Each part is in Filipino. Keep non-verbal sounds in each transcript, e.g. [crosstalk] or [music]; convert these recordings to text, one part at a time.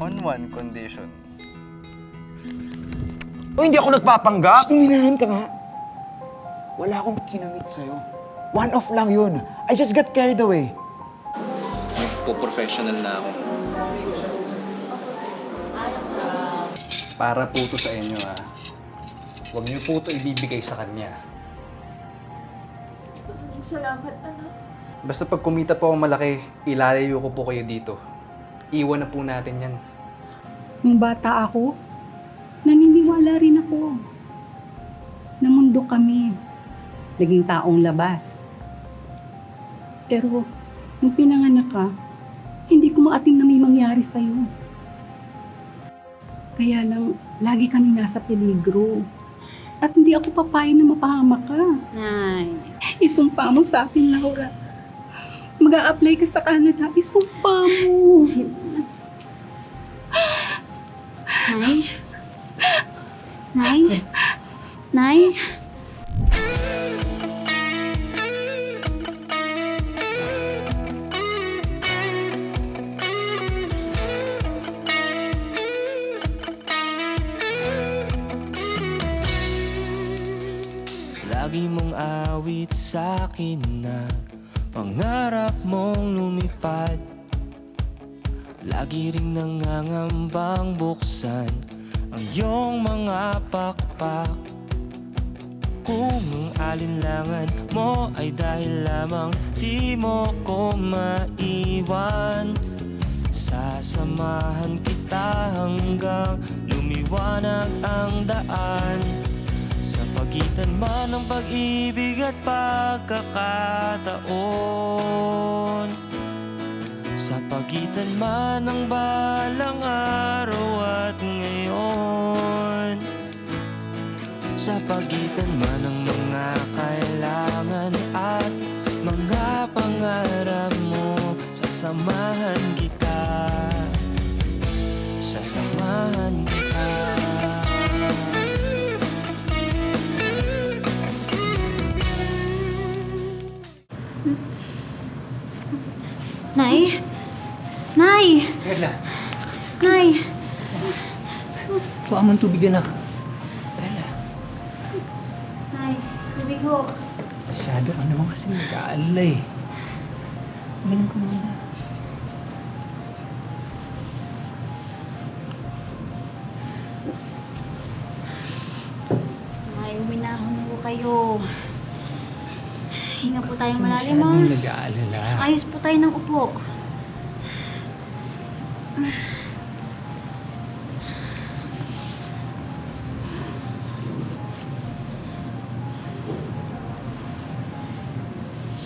On one condition. O hindi ako nagpapanggap. Tuminahan ka nga. Wala akong kinamit sa'yo. One off lang yun. I just got carried away. Magpo-professional na ako. Para po to sa inyo ah. Huwag niyo po to ibibigay sa kanya. Salamat, anak. Basta pag kumita po ako malaki, ilalayo ko po kayo dito. Iwan na po natin yan. Nung bata ako, naniniwala rin ako. Na mundo kami. Naging taong labas. Pero, nung pinanganak ka, hindi ko maating na may mangyari sa'yo. Kaya lang, lagi kami nasa peligro. At hindi ako papayag na mapahama ka. Nay. Isumpa mo sa akin, Laura. mag apply ka sa Canada. Isumpa mo. [laughs] Nay? Nay? Nay? Iyong mga pakpak. Kung ang alinlangan mo ay dahil lamang Di mo ko maiwan. Sasamahan kita hanggang lumiwanag ang daan. Sa pagitan man ng pag-ibig at pagkakataon. Sa pagitan man ng balang araw at ngayon Sa pagitan man ng mga kailangan at mga pangarap mo Sasamahan kita Sasamahan kita Nay? Nay? Nay? kuha mo tubig anak. Nag-aalala eh. Alam ko muna. Uminahon ho kayo. Hinga po tayong malalim ha. Masyadong nag-aalala. Ayos po tayo ng upo.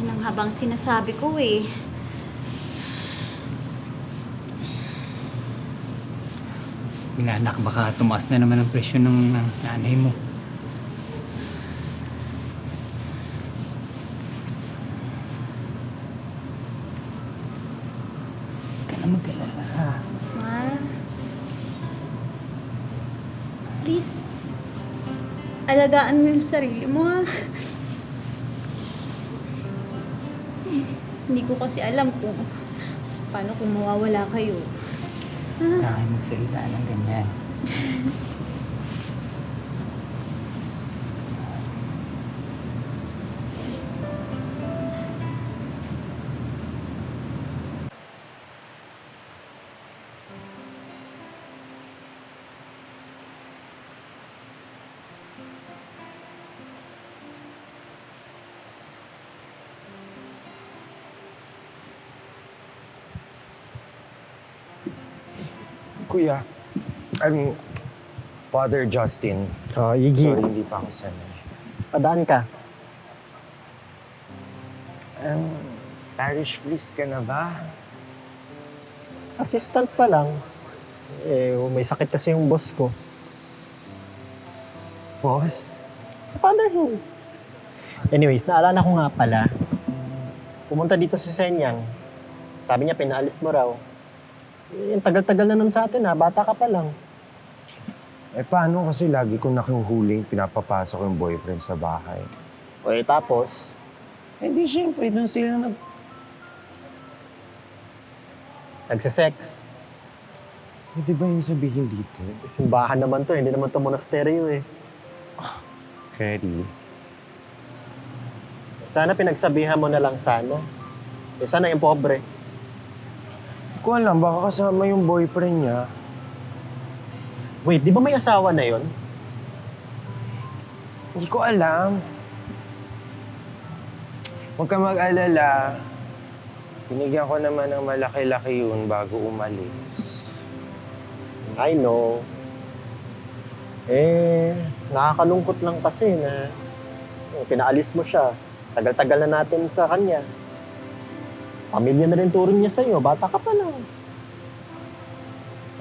Ang habang sinasabi ko eh. Inanak, baka tumaas na naman ang presyo ng ng nanay mo. Huwag ka na mag-alala. Mahal. Please. Alagaan mo yung sarili mo ha. Hindi ko kasi alam kung paano kung mawawala kayo. Kaya magsalita ng ganyan. [laughs] Kuya, I'm Father Justin. Oh, Iggy, Sorry, hindi pa ako sanay. padaan ka. Um, parish priest ka na ba? Assistant pa lang. Eh, may sakit kasi yung boss ko. Boss? Sa Fatherhood. Anyways, naalala ko nga pala, pumunta dito si Senyang. Sabi niya, pinaalis mo raw. Eh, tagal-tagal na nun sa atin ha, bata ka pa lang. Eh paano kasi lagi ko nakihuling pinapapasok yung boyfriend sa bahay? O eh, tapos, Hindi, siyempre, doon sila nag... nagsisex. Pwede ba yung sabihin dito? Simbahan naman to, hindi naman to monasteryo eh. Freddy. Sana pinagsabihan mo na lang sana. Eh, sana yung pobre. Ko alam, baka kasama yung boyfriend niya. Wait, di ba may asawa na yon? Hindi ko alam. Huwag ka mag-alala. Binigyan ko naman ng malaki-laki yun bago umalis. I know. Eh, nakakalungkot lang kasi na eh, pinaalis mo siya. Tagal-tagal na natin sa kanya. Pamilya na rin turing niya sa'yo. Bata ka pa lang.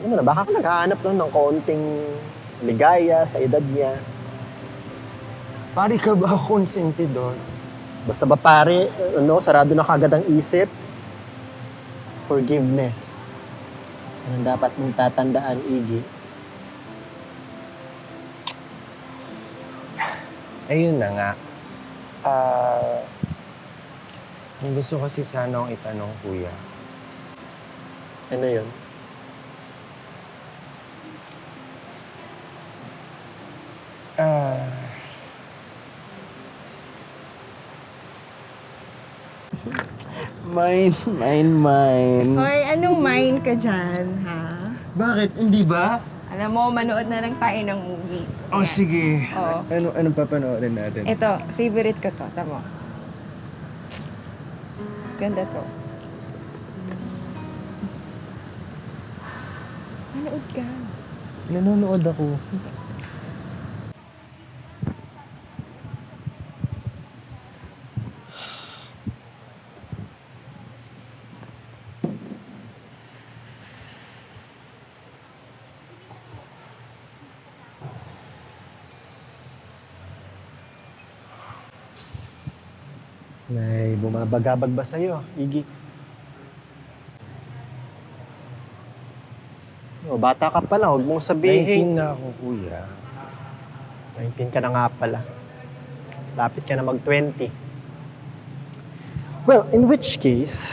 Ano mo na, baka ka naghahanap lang ng konting ligaya sa edad niya. Pari ka ba [laughs] konsentidor? Basta ba pare, ano, sarado na kagad ang isip? Forgiveness. Anong dapat mong tatandaan, Iggy? Ayun na nga. Ah... may gusto kasi sana akong itanong, kuya. Ano yun? Ah... Mine, mine, mine. Hoy, anong mind ka dyan, ha? Bakit? Hindi ba? Alam mo, manood na lang tayo ng movie. Oh, Yan. sige. Oo. Ano, anong papanoorin natin? Ito, favorite ko to. Tama. Ganda to. Manood ka. Nanonood ako. May bumabagabag ba sa'yo, Iggy? O, bata ka pa lang, huwag mong 19 sabihin. na ako, kuya. 19 ka na nga pala. Lapit ka na mag-20. Well, in which case,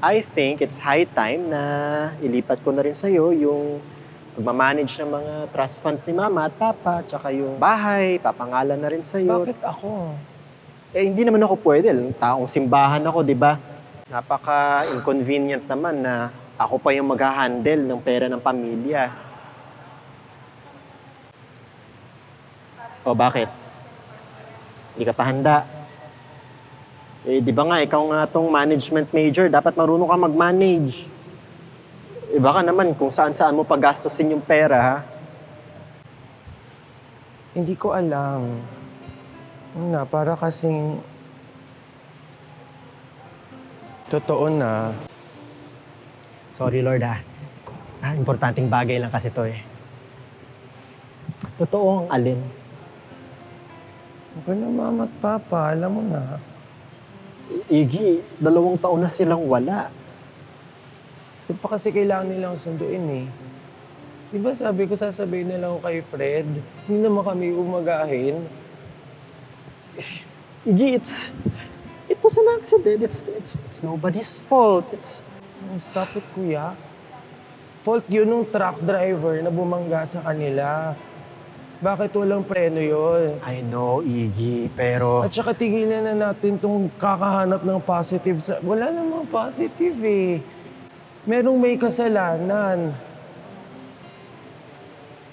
I think it's high time na ilipat ko na rin sa'yo yung pagmamanage ng mga trust funds ni mama at papa, tsaka yung bahay, papangalan na rin sa'yo. Bakit ako? Eh, hindi naman ako pwede. Taong simbahan ako, di ba? Napaka-inconvenient naman na ako pa yung mag-handle ng pera ng pamilya. O bakit? Hindi ka pa handa. Eh, di ba nga, ikaw nga tong management major, dapat marunong ka mag-manage. Eh, baka naman kung saan-saan mo pagastusin yung pera, ha? Hindi ko alam. Na, para kasing... Totoo na. Sorry, Lord, ah. ah importanteng bagay lang kasi to, eh. Totoo ang alin. Huwag na mama at papa, alam mo na. Iggy, dalawang taon na silang wala. Di pa kasi kailangan nilang sunduin eh. Di ba sabi ko sasabihin na lang kay Fred? Hindi naman kami umagahin. Iggy, it's... It was an accident. It's, it's, it's nobody's fault. It's... Stop it, kuya. Fault yun ng truck driver na bumangga sa kanila. Bakit walang preno yun? I know, Iggy, pero... At saka tigilan na natin tong kakahanap ng positive sa... Wala namang positive eh. Merong may kasalanan.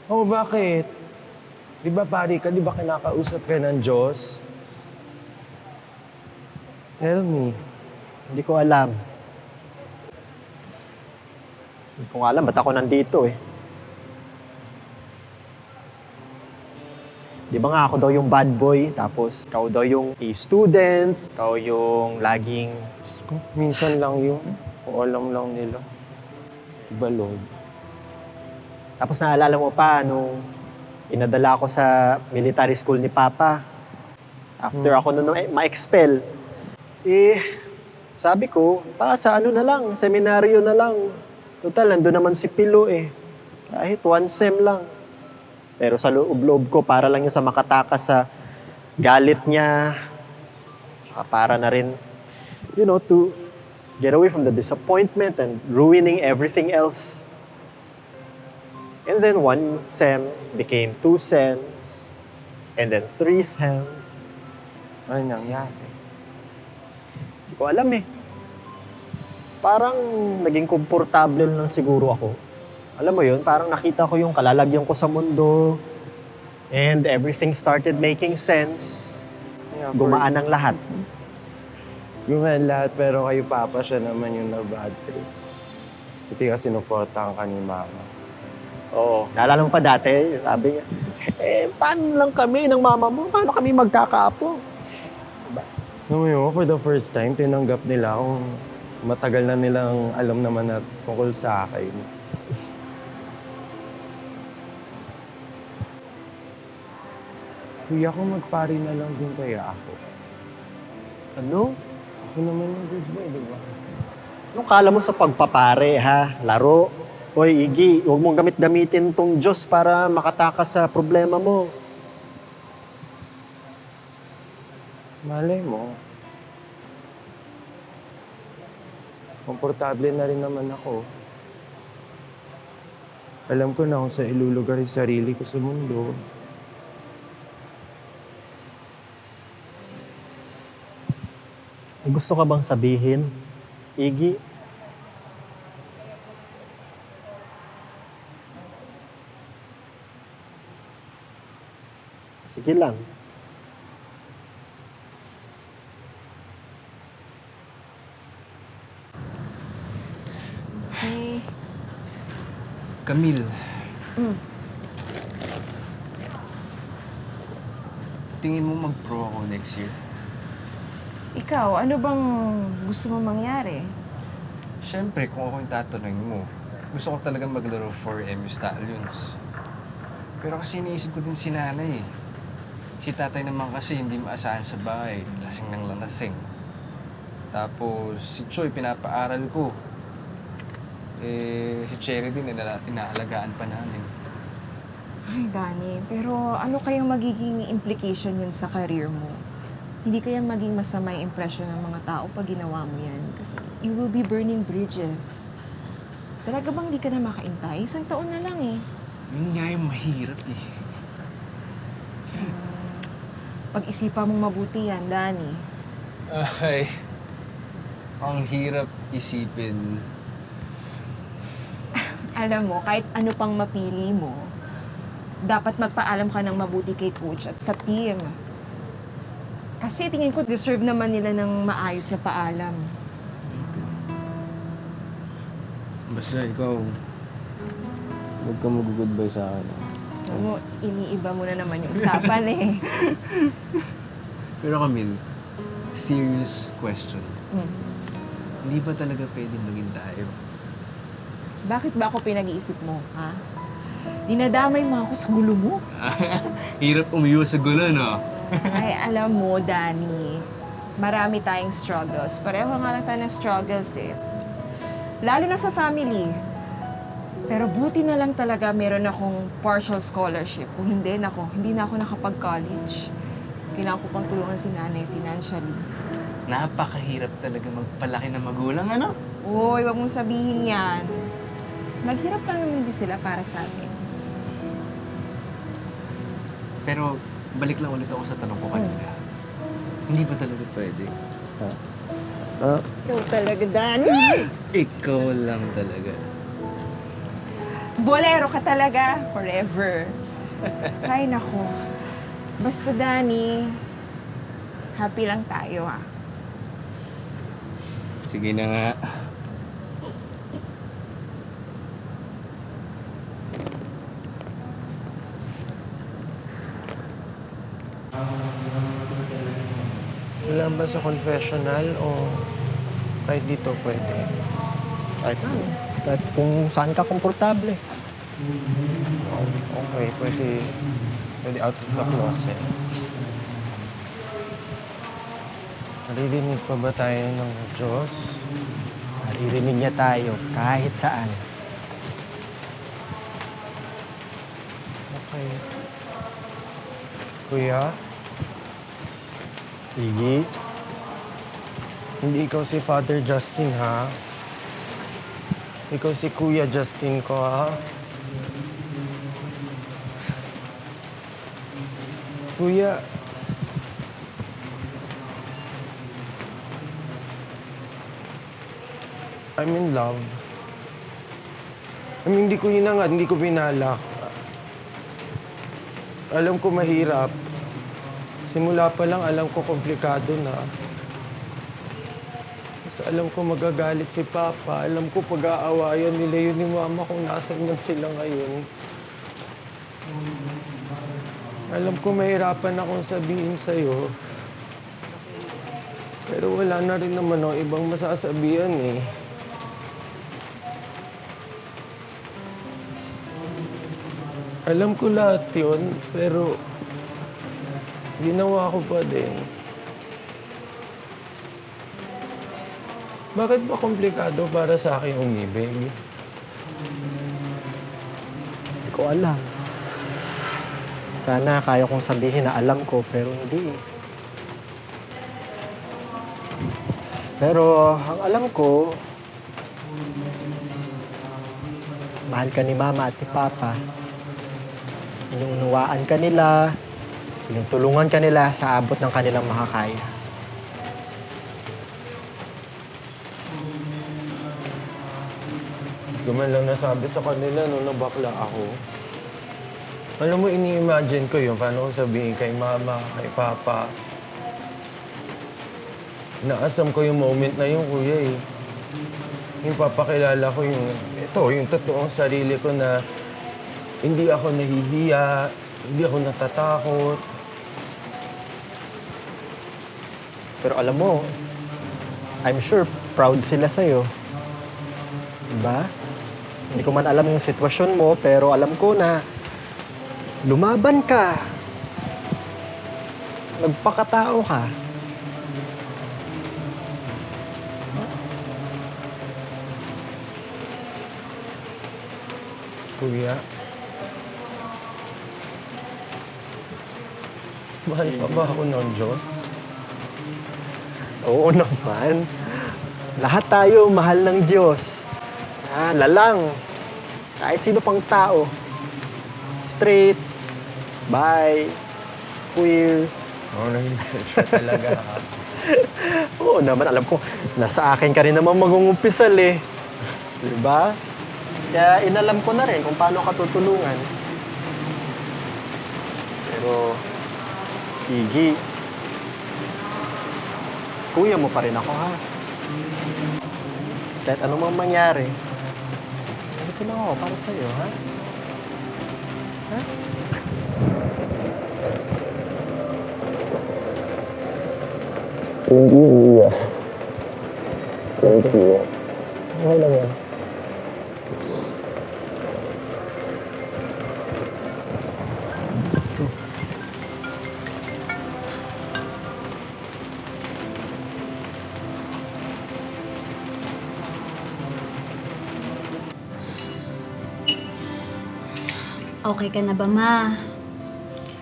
Oh, bakit? Di ba pari ka? Di ba kinakausap ka ng Diyos? Tell me. Hindi ko alam. Hindi ko alam, ba't ako nandito eh. Di ba nga ako daw yung bad boy, tapos ikaw daw yung A student, ikaw yung laging... Minsan lang yun. O alam lang nila. Diba, Lord? Tapos naalala mo pa nung inadala ako sa military school ni Papa. After ako nun eh, ma-expel, eh, sabi ko, pa sa ano na lang, seminaryo na lang. Total, nandun naman si Pilo eh. Kahit one sem lang. Pero sa loob-loob ko, para lang yun sa makatakas sa galit niya. Para na rin, you know, to get away from the disappointment and ruining everything else. And then one sem became two sems. And then three sems. Ano nangyari? Hindi ko alam eh. Parang naging komportable lang siguro ako. Alam mo yun, parang nakita ko yung kalalagyan ko sa mundo. And everything started making sense. Yeah, Gumaan ang lahat. Gumawa lahat pero kay Papa siya naman yung na-bad trip. Ito yung sinuportahan ka ni Mama. Oo. Naalala mo pa dati, sabi niya, eh, paano lang kami ng mama mo? Paano kami magkakaapo? Alam mo yun, for the first time, tinanggap nila kung matagal na nilang alam naman na tungkol sa akin. Kuya, kung magpari na lang din kaya ako. Ano? Ako naman yung good boy, di ba? Anong kala mo sa pagpapare, ha? Laro? Hoy, Iggy, huwag mong gamit-gamitin tong Diyos para makatakas sa problema mo. Malay mo. Komportable na rin naman ako. Alam ko na kung sa ilulugar yung sarili ko sa mundo. Gusto ka bang sabihin, Iggy? Sige lang. Camille. Mm. Tingin mo mag-pro ako next year? ikaw, ano bang gusto mo mangyari? Siyempre, kung ako yung tatanungin mo, gusto ko talaga maglaro for MU Stallions. Pero kasi iniisip ko din si nanay eh. Si tatay naman kasi hindi maasahan sa bahay. Lasing ng lasing. Tapos si Choi pinapaaral ko. Eh, si Cherry din ina- inaalagaan pa namin. Ay, Dani, pero ano kayang magiging implication yun sa career mo? Hindi kaya maging masama yung impression ng mga tao pag ginawa mo yan? Kasi you will be burning bridges. Talaga bang hindi ka na makaintay? Isang taon na lang eh. Yun nga yung mahirap eh. Pag-isipan mong mabuti yan, Dani. Ay, ang hirap isipin. Alam mo, kahit ano pang mapili mo, dapat magpaalam ka ng mabuti kay coach at sa team. Kasi tingin ko, deserve naman nila ng maayos na paalam. Basta ikaw, huwag ka mag-goodbye sa akin. Alam mo, iniiba mo na naman yung usapan eh. [laughs] Pero Camille, serious question. Hmm. Hindi ba talaga pwedeng maging tayo? Bakit ba ako pinag-iisip mo, ha? Dinadamay mo ako sa gulo mo. [laughs] Hirap umiwas sa gulo, no? [laughs] Ay, alam mo, Dani, marami tayong struggles. Pareho nga lang tayo ng struggles eh. Lalo na sa family. Pero buti na lang talaga meron akong partial scholarship. Kung hindi, nako, hindi na ako nakapag-college. Kailangan ko pang tulungan si nanay financially. Napakahirap talaga magpalaki ng magulang, ano? Uy, wag mong sabihin yan. Naghirap lang naman din sila para sa atin. Pero balik lang ulit ako sa tanong ko kanina. Hindi ba talaga pwede? Ah, Ikaw talaga, Dani! [laughs] Ikaw lang talaga. Bolero ka talaga, forever. Ay, nako. Basta, Dani, happy lang tayo, ah. Sige na nga. Ba sa confessional o kahit dito pwede? Kahit saan. Kahit kung saan ka komportable. Okay, pwede, pwede out of the closet. Naririnig pa ba tayo ng Diyos? Naririnig niya tayo kahit saan. Okay. Kuya, Iggy, hindi ikaw si Father Justin, ha? Ikaw si Kuya Justin ko, ha? Kuya... I'm in love. I mean, hindi ko hinangad, hindi ko binalak. Alam ko mahirap. Simula pa lang alam ko komplikado na. Alam ko magagalit si Papa. Alam ko pag-aawayan nila yun ni Mama kung nasan man sila ngayon. Alam ko mahirapan akong sabihin sa'yo. Pero wala na rin naman ako ibang masasabihan eh. Alam ko lahat yun, pero ginawa ko pa din. Bakit ba komplikado para sa akin umibig? Hindi ko alam. Sana kaya kong sabihin na alam ko, pero hindi. Pero ang alam ko, mahal ka ni Mama at ni Papa. Inuunawaan ka nila, tinutulungan ka nila sa abot ng kanilang makakaya. Man lang nasabi sa kanila nung nabakla ako. Alam mo, ini-imagine ko yun. Paano ko sabihin kay mama, kay papa. Naasam ko yung moment na yun, kuya eh. Yung papakilala ko yung, ito, yung totoong sarili ko na hindi ako nahihiya, hindi ako natatakot. Pero alam mo, I'm sure proud sila sa'yo. Diba? Hindi ko man alam yung sitwasyon mo, pero alam ko na lumaban ka. Nagpakatao ka. Kuya. Mahal pa ba ako ng Diyos? Oo naman. Lahat tayo mahal ng Diyos. Ah, lalang. Kahit sino pang tao. Straight, bi, queer. Oo, nag-research ka talaga. [laughs] Oo naman, alam ko, nasa akin ka rin naman magungumpisal eh. Diba? Kaya inalam ko na rin kung paano ka tutulungan. Pero, Iggy, kuya mo pa rin ako ha. Kahit anumang mangyari, lang ako para sa'yo, ha? Ha? Thank you, Kuya. Thank you. Okay lang yan. Okay ka na ba, ma?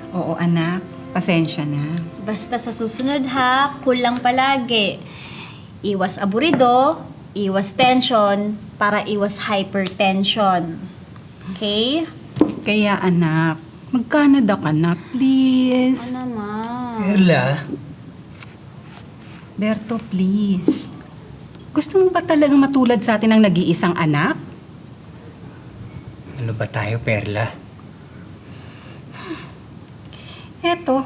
Oo anak, pasensya na. Basta sa susunod ha, cool lang palagi. Iwas aburido, iwas tension, para iwas hypertension. Okay? Kaya anak, mag-Canada ka na, please. Ano, ma? Perla, Berto, please. Gusto mo ba talagang matulad sa atin ng nag-iisang anak? ano ba tayo, Perla? Eto,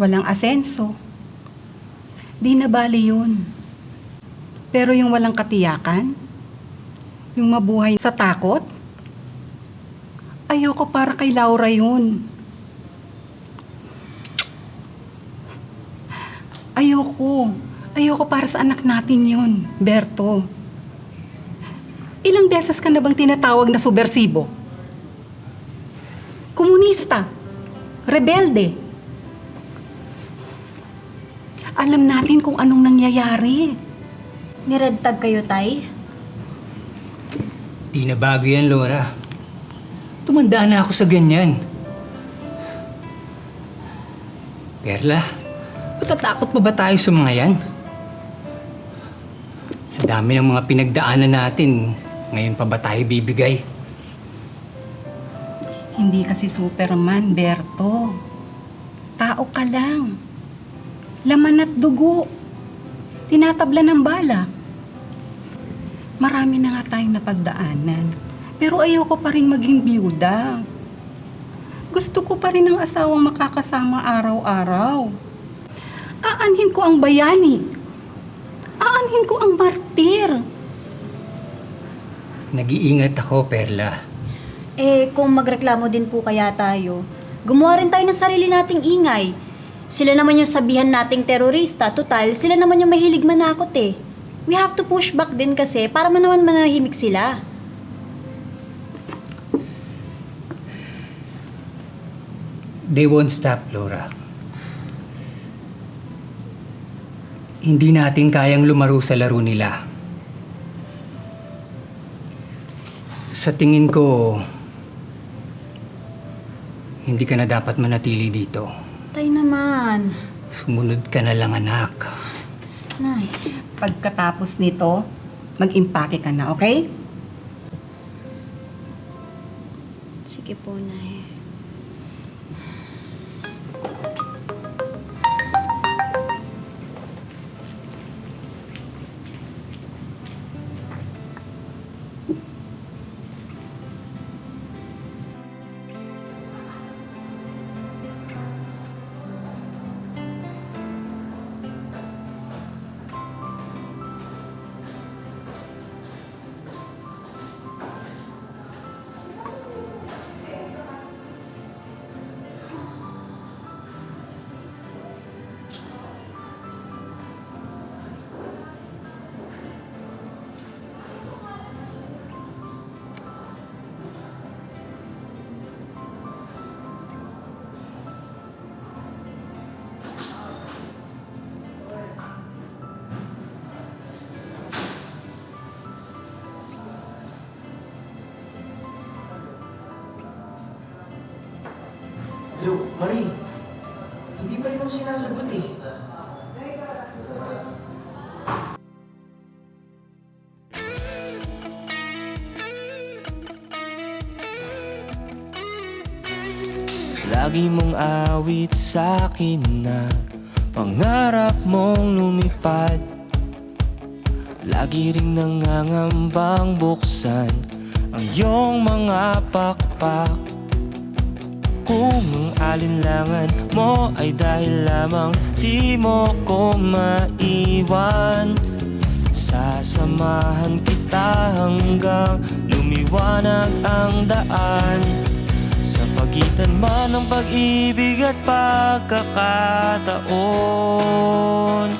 walang asenso. Di na bali yun. Pero yung walang katiyakan, yung mabuhay sa takot, ayoko para kay Laura yun. Ayoko. Ayoko para sa anak natin yun, Berto. Ilang beses ka na bang tinatawag na subversibo? Rebelde. Alam natin kung anong nangyayari. Niredtag kayo, tay? Di na bago yan, Laura. Tumanda na ako sa ganyan. Perla, matatakot pa ba tayo sa mga yan? Sa dami ng mga pinagdaanan natin, ngayon pa ba tayo bibigay? Hindi kasi Superman, Berto. Tao ka lang. Laman at dugo. Tinatabla ng bala. Marami na nga tayong napagdaanan. Pero ayoko pa rin maging biyuda. Gusto ko pa rin ng asawang makakasama araw-araw. Aanhin ko ang bayani. Aanhin ko ang martir. Nag-iingat ako, Perla. Eh, kung magreklamo din po kaya tayo, gumawa rin tayo ng sarili nating ingay. Sila naman yung sabihan nating terorista, total, sila naman yung mahilig manakot eh. We have to push back din kasi para man naman manahimik sila. They won't stop, Laura. Hindi natin kayang lumaro sa laro nila. Sa tingin ko, hindi ka na dapat manatili dito. Tay naman. Sumunod ka na lang, anak. Nay. Pagkatapos nito, mag-impake ka na, okay? Sige po, Nay. Sinasagot eh. Lagi mong awit sa akin na Pangarap mong lumipad Lagi ring nangangambang buksan Ang iyong mga pakpak Kung ang alinlangan mo ay dahil lamang Di mo ko maiwan. Sasamahan kita hanggang lumiwanag ang daan. Sa pagitan man ng pag-ibig at pagkakataon.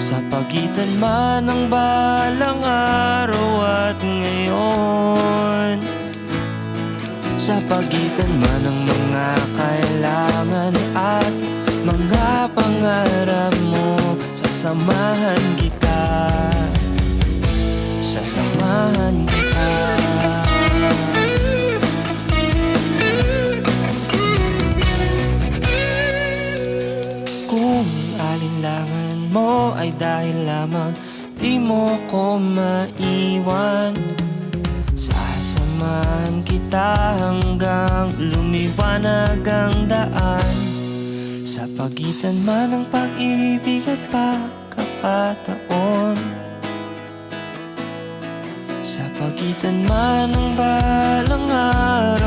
Sa pagitan man ng balang araw at ngayon Sa pagitan man ng mga kailangan at mga pangarap mo. Sasamahan kita. Sasamahan kita. Kung alinlangan mo ay dahil lamang Di mo ko maiwan. Sasamahan kita hanggang lumiwanag ang daan. Sa pagitan man ng pag-ibig at pagkakataon. Sa pagitan man ng balang araw